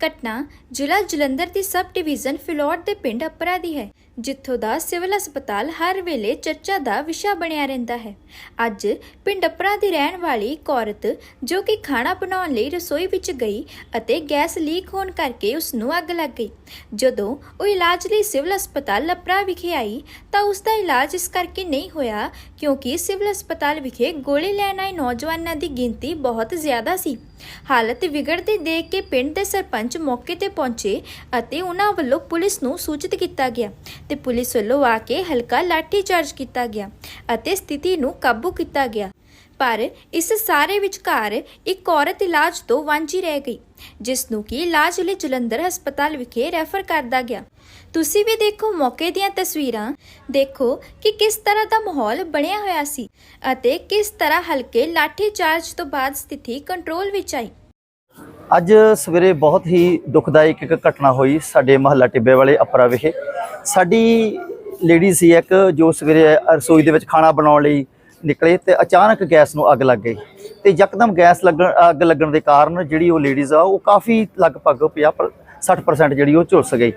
ਘਟਨਾ ਜ਼ਿਲ੍ਹਾ ਜਲੰਧਰ ਦੀ ਸਬ ਡਿਵੀਜ਼ਨ ਫਿਲੌਰ ਦੇ ਪਿੰਡ ਅਪਰਾ ਦੀ ਹੈ, ਜਿੱਥੋਂ ਦਾ ਸਿਵਲ ਹਸਪਤਾਲ ਹਰ ਵੇਲੇ ਚਰਚਾ ਦਾ ਵਿਸ਼ਾ ਬਣਿਆ ਰਹਿੰਦਾ ਹੈ। ਅੱਜ ਪਿੰਡ ਅਪਰਾ ਦੀ ਰਹਿਣ ਵਾਲੀ ਇੱਕ ਔਰਤ ਜੋ ਕਿ ਖਾਣਾ ਬਣਾਉਣ ਲਈ ਰਸੋਈ ਵਿੱਚ ਗਈ ਅਤੇ ਗੈਸ ਲੀਕ ਹੋਣ ਕਰਕੇ ਉਸ ਨੂੰ ਅੱਗ ਲੱਗ ਗਈ। ਜਦੋਂ ਉਹ ਇਲਾਜ ਲਈ ਸਿਵਲ ਹਸਪਤਾਲ ਅਪਰਾ ਵਿਖੇ ਆਈ ਤਾਂ ਉਸ ਦਾ ਇਲਾਜ ਇਸ ਕਰਕੇ ਨਹੀਂ ਹੋਇਆ ਕਿਉਂਕਿ ਸਿਵਲ ਹਸਪਤਾਲ ਵਿਖੇ ਗੋਲੀ ਲੈਣ ਆਏ ਨੌਜਵਾਨਾਂ ਦੀ ਗਿਣਤੀ ਬਹੁਤ ਜ਼ਿਆਦਾ ਸੀ। ਹਾਲਤ ਵਿਗੜਦੀ ਦੇਖ ਕੇ ਪਿੰਡ ਦੇ ਸਰਪੰਚ ਮੌਕੇ ਤੇ ਪਹੁੰਚੇ ਅਤੇ ਉਹਨਾਂ ਵੱਲੋਂ ਪੁਲਿਸ ਨੂੰ ਸੂਚਿਤ ਕੀਤਾ ਗਿਆ ਤੇ ਪੁਲਿਸ ਵੱਲੋਂ ਆ ਕੇ ਹਲਕਾ ਲਾਠੀਚਾਰਜ ਕੀਤਾ ਗਿਆ ਅਤੇ ਸਥਿਤੀ ਨੂੰ ਕਾਬੂ ਕੀਤਾ ਗਿਆ। ਪਰ ਇਸ ਸਾਰੇ ਵਿਚਕਾਰ ਇੱਕ ਔਰਤ ਇਲਾਜ ਤੋਂ ਵਾਂਝੀ ਰਹਿ ਗਈ, ਜਿਸ ਨੂੰ ਕਿ ਇਲਾਜ ਲਈ ਜਲੰਧਰ ਹਸਪਤਾਲ ਵਿਖੇ ਰੈਫਰ ਕਰਦਾ ਗਿਆ। ਤੁਸੀਂ ਵੀ ਦੇਖੋ ਮੌਕੇ ਦੀਆਂ ਤਸਵੀਰਾਂ। ਦੇਖੋ ਕਿ ਕਿਸ ਤਰ੍ਹਾਂ ਦਾ ਮਾਹੌਲ ਬਣਿਆ ਹੋਇਆ ਸੀ ਅਤੇ ਕਿਸ ਤਰ੍ਹਾਂ ਹਲਕੇ ਲਾਠੀ ਚਾਰਜ ਤੋਂ ਬਾਅਦ ਸਥਿਤੀ ਕੰਟਰੋਲ ਵਿੱਚ ਆਈ। ਅੱਜ ਸਵੇਰੇ ਬਹੁਤ ਹੀ ਦੁਖਦਾਇਕ ਇੱਕ ਘਟਨਾ ਹੋਈ ਸਾਡੇ ਮਹੱਲਾ ਟਿੱਬੇ ਵਾਲੇ ਅਪਰਾ ਵਿਖੇ। ਸਾਡੀ ਲੇਡੀ ਸੀ ਇੱਕ ਜੋ ਸਵੇਰੇ ਰਸੋਈ ਦੇ ਵਿੱਚ ਖਾਣਾ ਬਣਾਉਣ ਲਈ ਨਿਕਲੇ ਤੇ ਅਚਾਨਕ ਗੈਸ ਨੂੰ ਅੱਗ ਲੱਗ ਗਈ ਤੇ ਯਕਦਮ ਗੈਸ ਲੱਗਣ ਅੱਗ ਲੱਗਣ ਦੇ ਕਾਰਨ ਜਿਹੜੀ ਉਹ ਲੇਡੀਜ਼ ਆ ਉਹ ਕਾਫੀ ਲਗਭਗ 50 60% ਜਿਹੜੀ ਉਹ ਝੁਲਸ ਗਈ।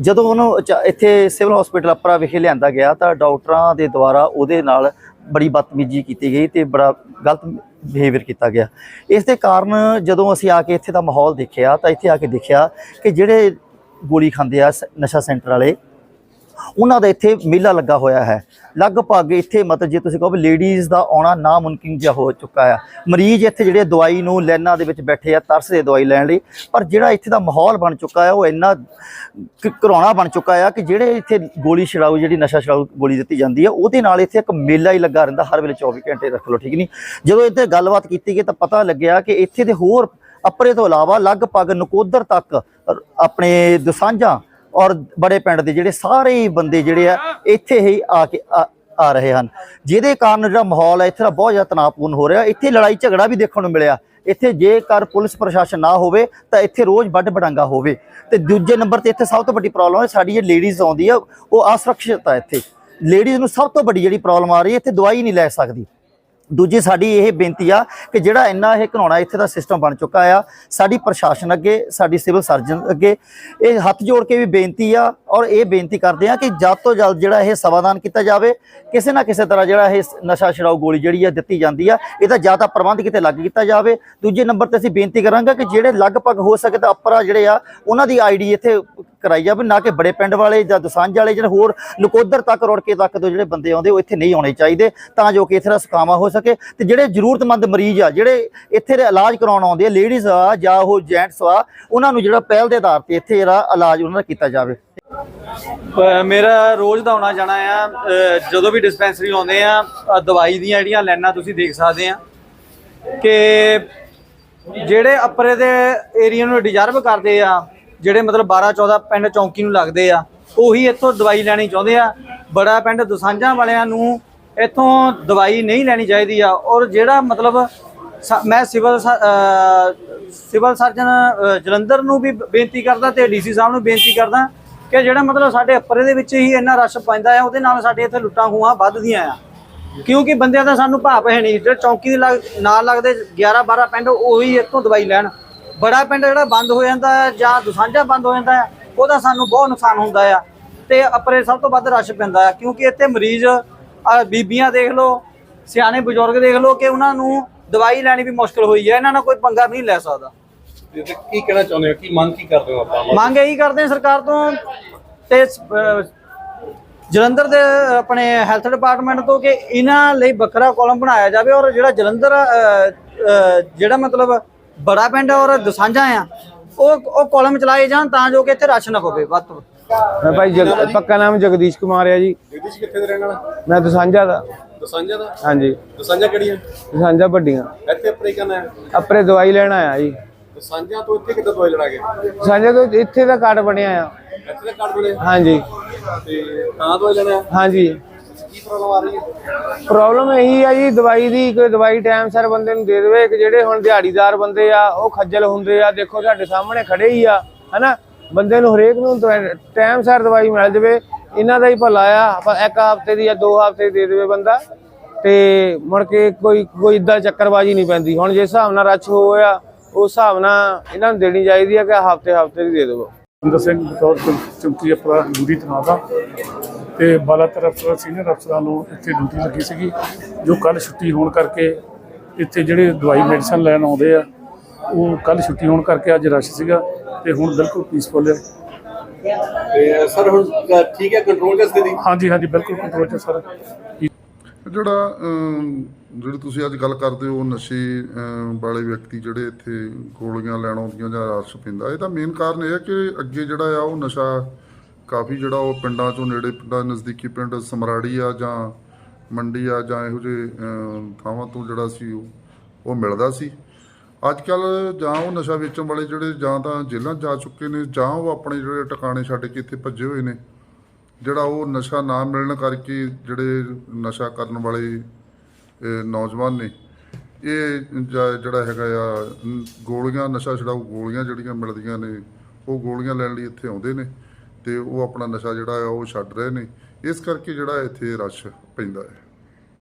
ਜਦੋਂ ਉਹਨੂੰ ਇੱਥੇ ਸਿਵਲ ਹਸਪੀਟਲ ਅਪਰਾ ਵਿਖੇ ਲਿਆਂਦਾ ਗਿਆ ਤਾਂ ਡਾਕਟਰਾਂ ਦੇ ਦੁਆਰਾ ਉਹਦੇ ਨਾਲ ਬੜੀ ਬਦਤਮੀਜ਼ੀ ਕੀਤੀ ਗਈ ਤੇ ਬੜਾ ਗਲਤ ਬਿਹੇਵੀਅਰ ਕੀਤਾ ਗਿਆ। ਇਸ ਦੇ ਕਾਰਨ ਜਦੋਂ ਅਸੀਂ ਆ ਕੇ ਇੱਥੇ ਦਾ ਮਾਹੌਲ ਦੇਖਿਆ ਤਾਂ ਇੱਥੇ ਆ ਕੇ ਦੇਖਿਆ ਕਿ ਜਿਹੜੇ ਗੋਲੀ ਖਾਂਦੇ ਆ ਸ- ਨਸ਼ਾ ਸੈਂਟਰ ਵਾਲੇ ਉਹਨਾਂ ਦਾ ਇੱਥੇ ਮੇਲਾ ਲੱਗਾ ਹੋਇਆ ਹੈ। ਲਗਭਗ ਇੱਥੇ ਮਤਲਬ ਜੇ ਤੁਸੀਂ ਕਹੋ ਵੀ ਲੇਡੀਜ਼ ਦਾ ਆਉਣਾ ਨਾਮੁਮਕਿਨ ਜਿਹਾ ਹੋ ਚੁੱਕਾ ਆ। ਮਰੀਜ਼ ਇੱਥੇ ਜਿਹੜੇ ਦਵਾਈ ਨੂੰ ਲਾਈਨਾਂ ਦੇ ਵਿੱਚ ਬੈਠੇ ਆ ਤਰਸਦੇ ਦਵਾਈ ਲੈਣ ਲਈ। ਪਰ ਜਿਹੜਾ ਇੱਥੇ ਦਾ ਮਾਹੌਲ ਬਣ ਚੁੱਕਾ ਹੈ ਉਹ ਇੰਨਾ ਕ- ਘਰਾਉਣਾ ਬਣ ਚੁੱਕਾ ਆ ਕਿ ਜਿਹੜੇ ਇੱਥੇ ਗੋਲੀ ਛਡਾਊ, ਜਿਹੜੀ ਨਸ਼ਾ ਛਡਾਊ ਗੋਲੀ ਦਿੱਤੀ ਜਾਂਦੀ ਹੈ ਉਹਦੇ ਨਾਲ ਇੱਥੇ ਇੱਕ ਮੇਲਾ ਹੀ ਲੱਗਾ ਰਹਿੰਦਾ, ਹਰ ਵੇਲੇ 24 ਘੰਟੇ ਰੱਖ ਲਓ, ਠੀਕ ਨਹੀਂ? ਜਦੋਂ ਇੱਥੇ ਗੱਲਬਾਤ ਕੀਤੀ ਗਈ ਤਾਂ ਪਤਾ ਲੱਗਿਆ ਕਿ ਇੱਥੇ ਦੇ ਹੋਰ ਅਪਰੇ ਤੋਂ ਇਲਾਵਾ ਲਗਭਗ ਨਕੋਦਰ ਤੱਕ ਆਪਣੇ ਦਸਾਂਝਾਂ ਔਰ ਬੜੇ ਪਿੰਡ ਦੇ ਜਿਹੜੇ ਸਾਰੇ ਹੀ ਬੰਦੇ ਜਿਹੜੇ ਆ, ਇੱਥੇ ਹੀ ਆ ਕੇ ਆ- ਆ ਰਹੇ ਹਨ। ਜਿਹਦੇ ਕਾਰਨ ਜਿਹੜਾ ਮਾਹੌਲ ਹੈ ਇੱਥੇ ਦਾ ਬਹੁਤ ਜ਼ਿਆਦਾ ਤਣਾਅਪੂਰਨ ਹੋ ਰਿਹਾ। ਇੱਥੇ ਲੜਾਈ ਝਗੜਾ ਵੀ ਦੇਖਣ ਨੂੰ ਮਿਲਿਆ। ਇੱਥੇ ਜੇਕਰ ਪੁਲਿਸ ਪ੍ਰਸ਼ਾਸਨ ਨਾ ਹੋਵੇ, ਤਾਂ ਇੱਥੇ ਰੋਜ਼ ਵੱਡ ਵਡੰਗਾ ਹੋਵੇ। ਤੇ ਦੂਜੇ ਨੰਬਰ ਤੇ ਇੱਥੇ ਸਭ ਤੋਂ ਵੱਡੀ ਪ੍ਰੋਬਲਮ ਹੈ ਸਾਡੀ ਜਿਹੜੀ ਲੇਡੀਜ਼ ਆਉਂਦੀ ਆ, ਉਹ ਅਸੁਰੱਖਿਅਤ ਆ ਇੱਥੇ। ਲੇਡੀਜ਼ ਨੂੰ ਸਭ ਤੋਂ ਵੱਡੀ ਜਿਹੜੀ ਪ੍ਰੋਬਲਮ ਆ ਰਹੀ ਹੈ, ਇੱਥੇ ਦਵਾਈ ਨਹੀਂ ਲੈ ਸਕਦੀ। ਦੂਜੀ ਸਾਡੀ ਇਹ ਬੇਨਤੀ ਆ ਕਿ ਜਿਹੜਾ ਇੰਨਾ ਇਹ ਘਨਾਉਣਾ ਇੱਥੇ ਦਾ ਸਿਸਟਮ ਬਣ ਚੁੱਕਾ ਆ, ਸਾਡੀ ਪ੍ਰਸ਼ਾਸਨ ਅੱਗੇ, ਸਾਡੀ ਸਿਵਲ ਸਰਜਨ ਅੱਗੇ, ਇਹ ਹੱਥ ਜੋੜ ਕੇ ਵੀ ਬੇਨਤੀ ਆ ਔਰ ਇਹ ਬੇਨਤੀ ਕਰਦੇ ਆ ਕਿ ਜਲਦ ਤੋਂ ਜਲਦ ਜਿਹੜਾ ਇਹ ਸਮਾਧਾਨ ਕੀਤਾ ਜਾਵੇ, ਕਿਸੇ ਨਾ ਕਿਸੇ ਤਰ੍ਹਾਂ ਜਿਹੜਾ ਇਹ ਨਸ਼ਾ ਛਡਾਊ ਗੋਲੀ ਜਿਹੜੀ ਆ ਦਿੱਤੀ ਜਾਂਦੀ ਆ, ਇਹਦਾ ਜ਼ਿਆਦਾ ਪ੍ਰਬੰਧ ਕਿਤੇ ਲੱਗ ਕੀਤਾ ਜਾਵੇ। ਦੂਜੇ ਨੰਬਰ ਤੇ ਅਸੀਂ ਬੇਨਤੀ ਕਰਾਂਗੇ ਕਿ ਜਿਹੜੇ ਲਗਭਗ ਹੋ ਸਕੇ ਤਾਂ ਅਪਰਾ ਜਿਹੜੇ ਆ, ਉਹਨਾਂ ਦੀ ਆਈਡੀ ਇੱਥੇ ਕਰਾਈ ਜਾਵੇ ਨਾ ਕਿ ਬੜੇ ਪਿੰਡ ਵਾਲੇ ਜਾਂ ਦਸਾਂਝ ਵਾਲੇ ਜਿਹੜੇ ਹੋਰ ਨਕੋਦਰ ਤੱਕ, ਰੁੜਕੇ ਤੱਕ ਤੋਂ ਜਿਹੜੇ ਬੰਦੇ ਆਉਂਦੇ, ਉਹ ਇੱਥੇ ਨਹੀਂ ਆਉਣੇ ਚਾਹੀਦੇ, ਤਾਂ ਜੋ ਕਿ ਇੱਥੇ ਦਾ ਸਕਾਮਾ ਹੋ ਸਕੇ। ਤੇ ਜਿਹੜੇ ਜ਼ਰੂਰਤਮੰਦ ਮਰੀਜ਼ ਆ, ਜਿਹੜੇ ਇੱਥੇ ਦੇ ਇਲਾਜ ਕਰਾਉਣ ਆਉਂਦੇ ਆ ਲੇਡੀਜ਼ ਆ ਜਾਂ ਉਹ ਜੈਂਟਸ ਆ, ਉਹਨਾਂ ਨੂੰ ਜਿਹੜਾ ਪਹਿਲ ਦੇ ਆਧਾਰ ਤੇ ਇੱਥੇ ਜਿਹੜਾ ਇਲਾਜ ਉਹਨਾਂ ਦਾ ਕੀਤਾ ਜਾਵੇ। ਮੇਰਾ ਰੋਜ਼ ਦਾ ਆਉਣਾ ਜਾਣਾ ਆ ਜਦੋਂ ਵੀ ਡਿਸਪੈਂਸਰੀ ਆਉਂਦੇ ਆ ਦਵਾਈ ਦੀਆਂ ਜਿਹੜੀਆਂ ਲਾਈਨਾਂ ਤੁਸੀਂ ਦੇਖ ਸਕਦੇ ਆ, ਕਿ ਜਿਹੜੇ ਅਪਰੇ ਦੇ ਏਰੀਆ ਨੂੰ ਡਿਜ਼ਰਵ ਕਰਦੇ ਆ ਜਿਹੜੇ ਮਤਲਬ 12 14 ਪਿੰਡ ਚੌਂਕੀ ਨੂੰ ਲੱਗਦੇ ਆ, ਉਹੀ ਇੱਥੋਂ ਦਵਾਈ ਲੈਣੀ ਚਾਹੁੰਦੇ ਆ। ਬੜਾ ਪਿੰਡ ਦਸਾਂਝਾਂ ਵਾਲਿਆਂ ਨੂੰ ਇੱਥੋਂ ਦਵਾਈ ਨਹੀਂ ਲੈਣੀ ਚਾਹੀਦੀ ਆ। ਔਰ ਜਿਹੜਾ ਮਤਲਬ ਸ- ਮੈਂ ਸਿਵਲ ਸਿਵਲ ਸਰਜਨ ਜਲੰਧਰ ਨੂੰ ਵੀ ਬੇਨਤੀ ਕਰਦਾ ਤੇ ਡੀਸੀ ਸਾਹਿਬ ਨੂੰ ਬੇਨਤੀ ਕਰਦਾ ਕਿ ਜਿਹੜਾ ਮਤਲਬ ਸਾਡੇ ਅੱਪਰੇ ਦੇ ਵਿੱਚ ਹੀ ਇੰਨਾ ਰਸ਼ ਪੈਂਦਾ ਆ, ਉਹਦੇ ਨਾਲ ਸਾਡੇ ਇੱਥੇ ਲੁੱਟਾਂ ਖੂਹਾਂ ਵੱਧਦੀਆਂ ਆ। ਕਿਉਂਕਿ ਬੰਦਿਆਂ ਦਾ ਸਾਨੂੰ ਭਾਪ ਹੈ ਨਹੀਂ, ਜਿਹੜੇ ਚੌਂਕੀ ਦੇ ਲੱਗ- ਨਾਲ ਲੱਗਦੇ 11 12 ਪਿੰਡ, ਉਹੀ ਇੱਥੋਂ ਦਵਾਈ ਲੈਣ। ਬੜਾ ਪਿੰਡ ਜਿਹੜਾ ਬੰਦ ਹੋ ਜਾਂਦਾ ਹੈ ਜਾਂ ਦੁਸਾਂਝਾ ਬੰਦ ਹੋ ਜਾਂਦਾ ਹੈ ਉਹਦਾ ਸਾਨੂੰ ਬਹੁਤ ਨੁਕਸਾਨ ਹੁੰਦਾ ਆ। ਤੇ ਅੱਪਰੇ ਸਭ ਤੋਂ ਵੱਧ ਰਸ਼ ਪੈਂਦਾ ਆ ਕਿਉਂਕਿ ਇੱਥੇ ਮਰੀਜ਼ ਬੀਬੀਆਂ ਦੇਖ ਲਓ ਸਿਆਣੇ ਬਜ਼ੁਰਗ ਦੇਖ ਲਓ ਕਿ ਉਹਨਾਂ ਨੂੰ ਦਵਾਈ ਲੈਣੀ ਵੀ ਮੁਸ਼ਕਲ ਹੋਈ ਹੈ ਇਹਨਾਂ ਨਾਲ ਕੋਈ ਪੰਗਾ ਵੀ ਨਹੀਂ ਲੈ ਸਕਦਾ। ਕੀ ਕਹਿਣਾ ਚਾਹੁੰਦੇ ਹੋ? ਕੀ ਮੰਗ ਕੀ ਕਰਦੇ ਹੋ ਆਪਾਂ? ਮੰਗ ਇਹੀ ਕਰਦੇ ਹਾਂ ਸਰਕਾਰ ਤੋਂ ਤੇ ਜਲੰਧਰ ਦੇ ਆਪਣੇ ਹੈਲਥ ਡਿਪਾਰਟਮੈਂਟ ਤੋਂ ਕਿ ਇਹਨਾਂ ਲਈ ਵੱਖਰਾ ਕਾਲਮ ਬਣਾਇਆ ਜਾਵੇ ਔਰ ਜਿਹੜਾ ਜਲੰਧਰ ਜਿਹੜਾ ਮਤਲਬ ਬੜਾ ਪਿੰਡ ਔਰ ਦਸਾਂਝਾ ਆ। ਉਹ ਉਹ ਕਾਲਮ ਚਲਾਏ ਜਾਣ ਤਾਂ ਜੋ ਕਿ ਇੱਥੇ ਰਸ਼ ਨਾ ਪਵੇ ਵੱਧ ਤੋਂ ਮੈਂ ਭਾਈ ਜਗ ਪੱਕਾ ਨਾਮ ਜਗਦੀਸ਼ ਕੁਮਾਰ ਹੈ ਜੀ। ਜਗਦੀਸ਼ ਕਿੱਥੇ ਦੇ ਰਹਿਣ ਵਾਲਾ? ਮੈਂ ਦਸਾਂਝਾ ਦਾ। ਦਸਾਂਜਾ ਦਾ? ਹਾਂਜੀ। ਦਸਾਂਜਾ ਕਿਹੜੀ ਹੈ ਦਸਾਂਝਾ ਵੱਡੀਆਂ। ਇੱਥੇ ਆਪਣੇ ਕਰਨਾ ਹੈ ਆਪਰੇ ਦਵਾਈ ਲੈਣ ਆਇਆ ਜੀ। ਦਸਾਂਜਾ ਤੋਂ ਇੱਥੇ ਕਿੱਦਾਂ ਦਵਾਈ ਲੈਣਾ ਗਏ ਦਸਾਂਝਾ ਤੋਂ ਇੱਥੇ ਦਾ ਕਾਰਡ ਬਣਿਆ ਆ। ਇੱਥੇ ਦਾ ਕਾਰਡ ਬਣੇ ਹਾਂਜੀ। ਤੇ ਤਾਂ ਦਵਾਈ ਲੈਣਾ ਹੈ ਹਾਂਜੀ। ਕੀ ਪ੍ਰੋਬਲਮ ਆ ਰਹੀ ਹੈ? ਪ੍ਰੋਬਲਮ ਇਹੀ ਆ ਜੀ ਦਵਾਈ ਦੀ ਕੋਈ ਦਵਾਈ ਟਾਈਮ ਸਿਰ ਬੰਦੇ ਨੂੰ ਦੇ ਦੇਵੇ ਕਿ ਜਿਹੜੇ ਹੁਣ ਦਿਹਾੜੀਦਾਰ ਬੰਦੇ ਆ ਉਹ ਖੱਜਲ ਹੁੰਦੇ ਆ ਦੇਖੋ ਸਾਡੇ ਸਾਹਮਣੇ ਖੜੇ ਹੀ ਆ ਹਨਾ? ਬੰਦੇ ਨੂੰ ਹਰੇਕ ਨੂੰ ਟਾਈਮ ਸਿਰ ਦਵਾਈ ਮਿਲ ਜਾਵੇ ਇਹਨਾਂ ਦਾ ਹੀ ਭਲਾ ਆ ਆਪਾਂ ਇੱਕ ਹਫ਼ਤੇ ਦੀ ਜਾਂ ਦੋ ਹਫ਼ਤੇ ਦੀ ਦੇ ਦੇਵੇ ਬੰਦਾ ਤੇ ਮੁੜ ਕੇ ਕੋਈ ਕੋਈ ਇਦਾਂ ਚੱਕਰਬਾਜੀ ਨਹੀਂ ਪੈਂਦੀ। ਹੁਣ ਜਿਸ ਹਿਸਾਬ ਨਾਲ ਰੱਛ ਹੋਇਆ ਉਸ ਹਿਸਾਬ ਨਾਲ ਇਹਨਾਂ ਨੂੰ ਦੇਣੀ ਚਾਹੀਦੀ ਆ ਕਿ ਹਫ਼ਤੇ ਹਫ਼ਤੇ ਦੀ ਦੇ ਸੁੰਦਰ ਸਿੰਘ ਬਤੌਰ ਚੌਂਕੀ ਅਪਰਾ ਡਿਊਟੀ ਤੈਨਾਤ ਆ। ਤੇ ਬਾਲਾਤਰ ਅਫਸਰ ਸੀਨੀਅਰ ਅਫਸਰਾਂ ਨੂੰ ਇੱਥੇ ਡਿਊਟੀ ਲੱਗੀ ਸੀਗੀ ਜੋ ਕੱਲ ਛੁੱਟੀ ਹੋਣ ਕਰਕੇ ਇੱਥੇ ਜਿਹੜੇ ਦਵਾਈ ਮੈਡੀਸਨ ਲੈਣ ਆਉਂਦੇ ਆ ਉਹ ਕੱਲ ਛੁੱਟੀ ਹੋਣ ਕਰਕੇ ਅੱਜ ਰਸ਼ ਸੀਗਾ ਤੇ ਹੁਣ ਬਿਲਕੁਲ ਪੀਸਫੁਲ ਹੈ। ਤੇ ਸਰ ਹੁਣ ਠੀਕ ਹੈ ਕੰਟਰੋਲ ਕਰ ਸਥਿਤੀ? ਹਾਂਜੀ ਹਾਂਜੀ ਬਿਲਕੁਲ ਕੰਟਰੋਲ ਚ ਸਰ। ਜਿਹੜਾ ਜਿਹੜੀ ਤੁਸੀਂ ਅੱਜ ਗੱਲ ਕਰਦੇ ਹੋ ਨਸ਼ੇ ਵਾਲੇ ਵਿਅਕਤੀ ਜਿਹੜੇ ਇੱਥੇ ਗੋਲੀਆਂ ਲੈਣ ਆਉਂਦੀਆਂ ਜਾਂ ਰਸ਼ ਪੈਂਦਾ ਇਹਦਾ ਮੇਨ ਕਾਰਨ ਇਹ ਹੈ ਕਿ ਅੱਗੇ ਜਿਹੜਾ ਆ ਉਹ ਨਸ਼ਾ ਕਾਫੀ ਜਿਹੜਾ ਉਹ ਪਿੰਡਾਂ ਚੋਂ ਨੇੜੇ ਪਿੰਡਾਂ ਨਜ਼ਦੀਕੀ ਪਿੰਡ ਸਮਰਾੜੀ ਆ ਜਾਂ ਮੰਡੀ ਆ ਜਾਂ ਇਹੋ ਜਿਹੇ ਥਾਵਾਂ ਤੋਂ ਜਿਹੜਾ ਸੀ ਉਹ ਉਹ ਮਿਲਦਾ ਸੀ। ਅੱਜ ਕੱਲ ਜਾਂ ਉਹ ਨਸ਼ਾ ਵੇਚਣ ਵਾਲੇ ਜਿਹੜੇ ਜਾਂ ਤਾਂ ਜੇਲ੍ਹਾਂ ਜਾ ਚੁੱਕੇ ਨੇ ਜਾਂ ਉਹ ਆਪਣੇ ਜਿਹੜੇ ਟਿਕਾਣੇ ਛੱਡ ਕੇ ਇੱਥੇ ਭੱਜੇ ਹੋਏ ਨੇ, ਜਿਹੜਾ ਉਹ ਨਸ਼ਾ ਨਾ ਮਿਲਣ ਕਰਕੇ ਜਿਹੜੇ ਨਸ਼ਾ ਕਰਨ ਵਾਲੇ ਨੌਜਵਾਨ ਨੇ, ਇਹ ਜ- ਜਿਹੜਾ ਹੈਗਾ ਆ, ਗੋਲੀਆਂ, ਨਸ਼ਾ ਛਡਾਊ ਗੋਲੀਆਂ ਜਿਹੜੀਆਂ ਮਿਲਦੀਆਂ ਨੇ, ਉਹ ਗੋਲੀਆਂ ਲੈਣ ਲਈ ਇੱਥੇ ਆਉਂਦੇ ਨੇ। ਤੇ ਉਹ ਆਪਣਾ ਨਸ਼ਾ ਜਿਹੜਾ ਆ ਉਹ ਛੱਡ ਰਹੇ ਨੇ। ਇਸ ਕਰਕੇ ਜਿਹੜਾ ਇੱਥੇ ਰਸ਼ ਪੈਂਦਾ ਹੈ।